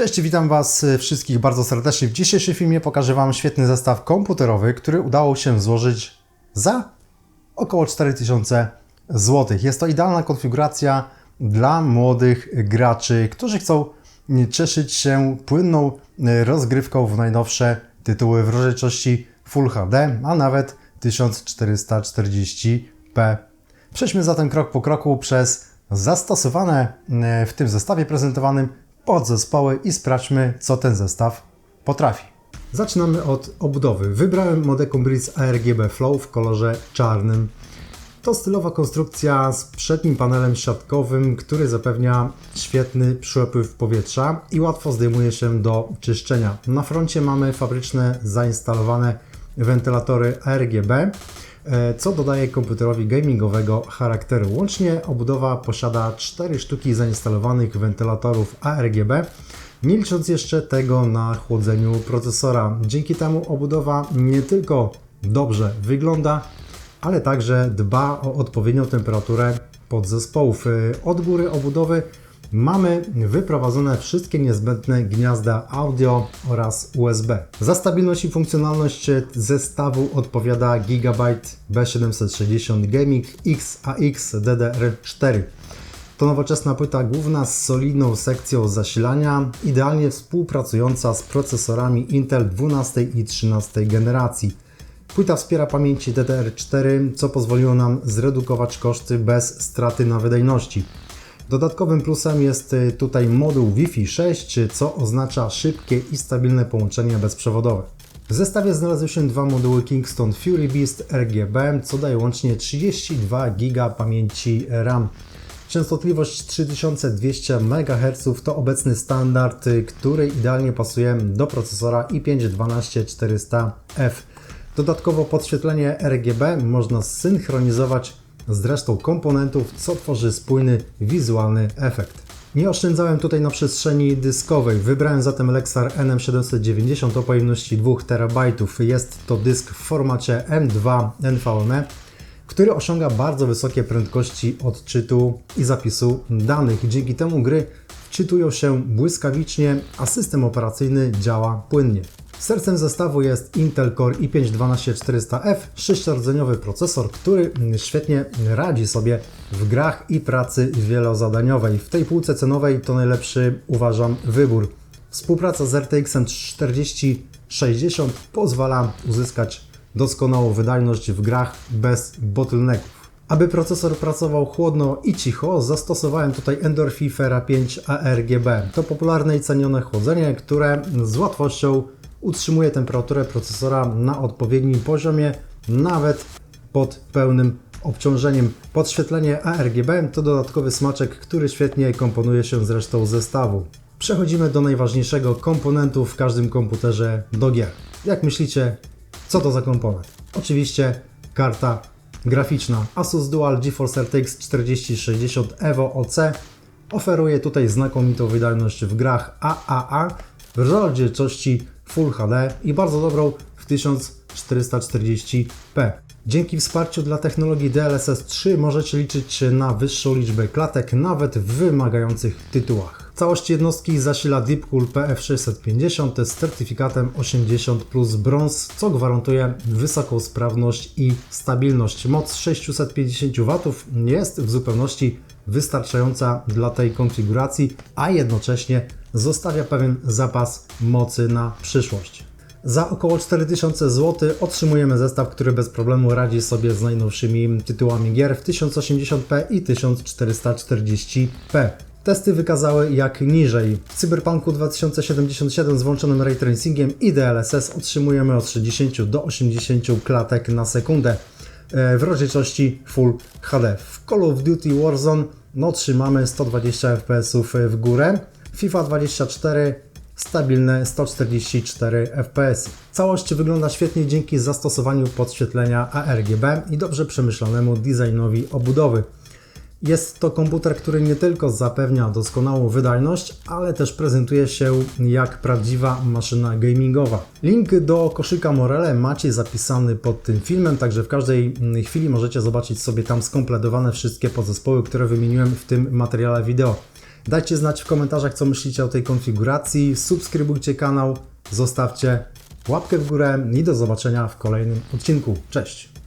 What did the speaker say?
Cześć, witam Was wszystkich bardzo serdecznie. W dzisiejszym filmie pokażę Wam świetny zestaw komputerowy, który udało się złożyć za około 4000 zł. Jest to idealna konfiguracja dla młodych graczy, którzy chcą cieszyć się płynną rozgrywką w najnowsze tytuły w rozdzielczości Full HD, a nawet 1440p. Przejdźmy zatem krok po kroku przez zastosowane w tym zestawie prezentowanym podzespoły i sprawdźmy, co ten zestaw potrafi. Zaczynamy od obudowy. Wybrałem Modecom Breeze ARGB Flow w kolorze czarnym. To stylowa konstrukcja z przednim panelem siatkowym, który zapewnia świetny przepływ powietrza i łatwo zdejmuje się do czyszczenia. Na froncie mamy fabryczne zainstalowane wentylatory ARGB, e, co dodaje komputerowi gamingowego charakteru. Łącznie obudowa posiada 4 sztuki zainstalowanych wentylatorów ARGB, nie licząc jeszcze tego na chłodzeniu procesora. Dzięki temu obudowa nie tylko dobrze wygląda, ale także dba o odpowiednią temperaturę podzespołów. E, od góry obudowy mamy wyprowadzone wszystkie niezbędne gniazda audio oraz USB. Za stabilność i funkcjonalność zestawu odpowiada Gigabyte B760 Gaming XAX DDR4. To nowoczesna płyta główna z solidną sekcją zasilania, idealnie współpracująca z procesorami Intel 12 i 13 generacji. Płyta wspiera pamięci DDR4, co pozwoliło nam zredukować koszty bez straty na wydajności. Dodatkowym plusem jest y, tutaj moduł Wi-Fi 6, co oznacza szybkie i stabilne połączenie bezprzewodowe. W zestawie znalazły się dwa moduły Kingston Fury Beast RGB, co daje łącznie 32 GB pamięci RAM. Częstotliwość 3200 MHz to obecny standard, y, który idealnie pasuje do procesora i5-12400F. Dodatkowo podświetlenie RGB można zsynchronizować z resztą komponentów, co tworzy spójny wizualny efekt. Nie oszczędzałem tutaj na przestrzeni dyskowej. Wybrałem zatem Lexar NM790 o pojemności 2 TB. Jest to dysk w formacie M2 NVMe, który osiąga bardzo wysokie prędkości odczytu i zapisu danych. Dzięki temu gry wczytują się błyskawicznie, a system operacyjny działa płynnie. Sercem zestawu jest Intel Core i5-12400F, sześciordzeniowy procesor, który świetnie radzi sobie w grach i pracy wielozadaniowej. W tej półce cenowej to najlepszy uważam wybór. Współpraca z RTX 4060 pozwala uzyskać doskonałą wydajność w grach bez bottlenecków. Aby procesor pracował chłodno i cicho, zastosowałem tutaj Endorfifera 5 ARGB. To popularne i cenione chłodzenie, które z łatwością utrzymuje temperaturę procesora na odpowiednim poziomie, nawet pod pełnym obciążeniem. Podświetlenie ARGB to dodatkowy smaczek, który świetnie komponuje się z resztą zestawu. Przechodzimy do najważniejszego komponentu w każdym komputerze do gier. Jak myślicie, co to za komponent? Oczywiście karta graficzna Asus Dual GeForce RTX 4060 Evo OC oferuje tutaj znakomitą wydajność w grach AAA w rozdzielczości Full HD i bardzo dobrą w 1440p. Dzięki wsparciu dla technologii DLSS 3 możecie liczyć na wyższą liczbę klatek nawet w wymagających tytułach. Całość jednostki zasila Deepcool PF650 z certyfikatem 80 plus brąz, co gwarantuje wysoką sprawność i stabilność. Moc 650 W jest w zupełności wystarczająca dla tej konfiguracji, a jednocześnie zostawia pewien zapas mocy na przyszłość. Za około 4000 zł otrzymujemy zestaw, który bez problemu radzi sobie z najnowszymi tytułami gier w 1080p i 1440p. Testy wykazały jak niżej. W Cyberpunku 2077 z włączonym ray tracingiem i DLSS otrzymujemy od 60 do 80 klatek na sekundę e, w rozdzielczości Full HD. W Call of Duty Warzone no, trzymamy 120 fps w górę. FIFA 24 stabilne 144 fps. Całość wygląda świetnie dzięki zastosowaniu podświetlenia ARGB i dobrze przemyślanemu designowi obudowy. Jest to komputer, który nie tylko zapewnia doskonałą wydajność, ale też prezentuje się jak prawdziwa maszyna gamingowa. Link do koszyka Morele macie zapisany pod tym filmem, także w każdej chwili możecie zobaczyć sobie tam skompletowane wszystkie podzespoły, które wymieniłem w tym materiale wideo. Dajcie znać w komentarzach, co myślicie o tej konfiguracji. Subskrybujcie kanał, zostawcie łapkę w górę i do zobaczenia w kolejnym odcinku. Cześć!